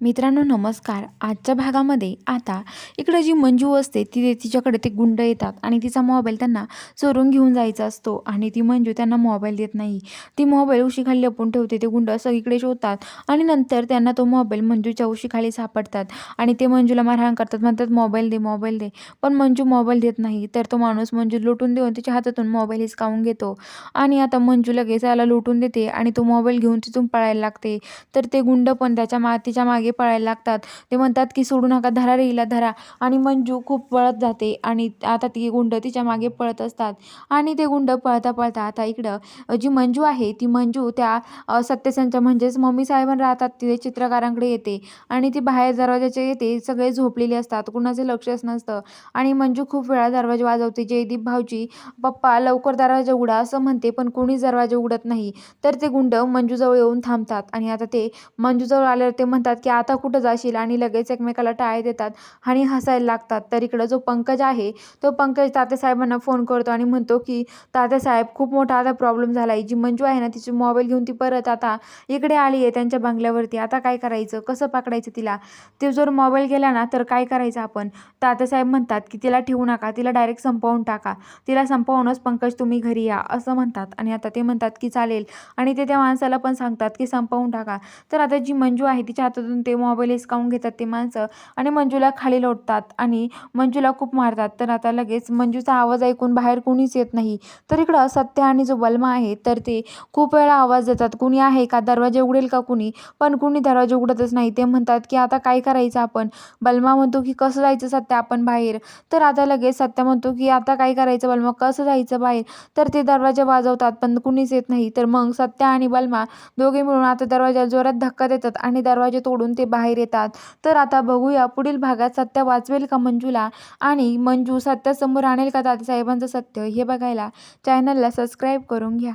मित्रांनो नमस्कार. आजच्या भागामध्ये आता इकडं जी मंजू असते ती तिच्याकडे ते गुंड येतात आणि तिचा मोबाईल त्यांना चोरून घेऊन जायचा असतो आणि ती मंजू त्यांना मोबाईल देत नाही. ती मोबाईल उशीखाली लपून ठेवते ते गुंड सगळीकडे शोधतात आणि नंतर त्यांना तो मोबाईल मंजूच्या उशीखाली सापडतात आणि ते मंजूला मारहाण करतात म्हणतात मोबाईल दे मोबाईल दे. पण मंजू मोबाईल देत नाही तर तो माणूस मंजू लुटून देऊन तिच्या हातातून मोबाईल हिसकावून घेतो आणि आता मंजू लगेच याला लुटून देते आणि तो मोबाईल घेऊन तिथून पळायला लागते. तर ते गुंड पण त्याच्या मा तिच्यामागे पळायला लागतात. ते म्हणतात की सोडू नका धरा रेला धरा. आणि मंजू खूप पळत जाते आणि आता ती गुंड तिच्यामागे पळत असतात. आणि ते गुंड पळता पळता आता इकडं जी मंजू आहे ती मंजू त्या अ, सत्यसेनच्या म्हणजेच मम्मी साहेबांना राहतात तिथे चित्रकारांकडे येते. आणि ती बाहेर दरवाजाच्या येते सगळे झोपलेले असतात कुणाचे लक्षच नसतं. आणि मंजू खूप वेळा दरवाजा वाजवते जयदीप भाऊजी पप्पा लवकर दरवाजा उघडा असं म्हणते पण कोणीच दरवाजा उघडत नाही. तर ते गुंड मंजूजवळ येऊन थांबतात. आणि आता ते मंजूजवळ आल्यावर ते म्हणतात की आता कुठं जाशील आणि लगेच एकमेकाला टाळे देतात आणि हसायला लागतात. तर इकडं जो पंकज आहे तो पंकज तात्यासाहेबांना फोन करतो आणि म्हणतो की तात्यासाहेब खूप मोठा आता प्रॉब्लेम झाला आहे. जी मंजू आहे ना तिची मोबाईल घेऊन ती परत आता इकडे आली आहे त्यांच्या बंगल्यावरती. आता काय करायचं? कसं पकडायचं तिला? ते जर मोबाईल गेला ना तर काय करायचं आपण? तात्यासाहेब म्हणतात की तिला ठेवू नका. तिला डायरेक्ट संपवून टाका. तिला संपवूनच पंकज तुम्ही घरी या. असं म्हणतात. आणि आता ते म्हणतात की चालेल. आणि ते त्या माणसाला पण सांगतात की संपवून टाका. तर आता जी मंजू आहे तिच्या हातातून ते मोबाईल हिसकावून घेतात ते माणसं. आणि मंजूला खाली लोटतात आणि मंजूला खूप मारतात. तर आता लगेच मंजूचा आवाज ऐकून बाहेर कोणीच येत नाही. तर इकडं सत्य आणि जो बलमा आहे तर ते खूप वेळा आवाज देतात. कुणी आहे का? दरवाजा उघडेल का कुणी? पण कुणी दरवाजा उघडतच नाही. ते म्हणतात की आता काय करायचं आपण? बलमा म्हणतो की कसं जायचं सत्य आपण बाहेर? तर आता लगेच सत्य म्हणतो की आता काय करायचं बलमा? कसं जायचं बाहेर? तर ते दरवाजा वाजवतात पण कुणीच येत नाही. तर मग सत्य आणि बलमा दोघे मिळून आता दरवाजा जोरात धक्का देतात आणि दरवाजे तोडून ते बाहेर येतात. तर आता बघूया पुढील भागात सत्य वाचवेल का मंजूला? आणि मंजू सत्यासमोर आणेल का दादासाहेबांचं सत्य? हे बघायला चॅनलला सबस्क्राईब करून घ्या.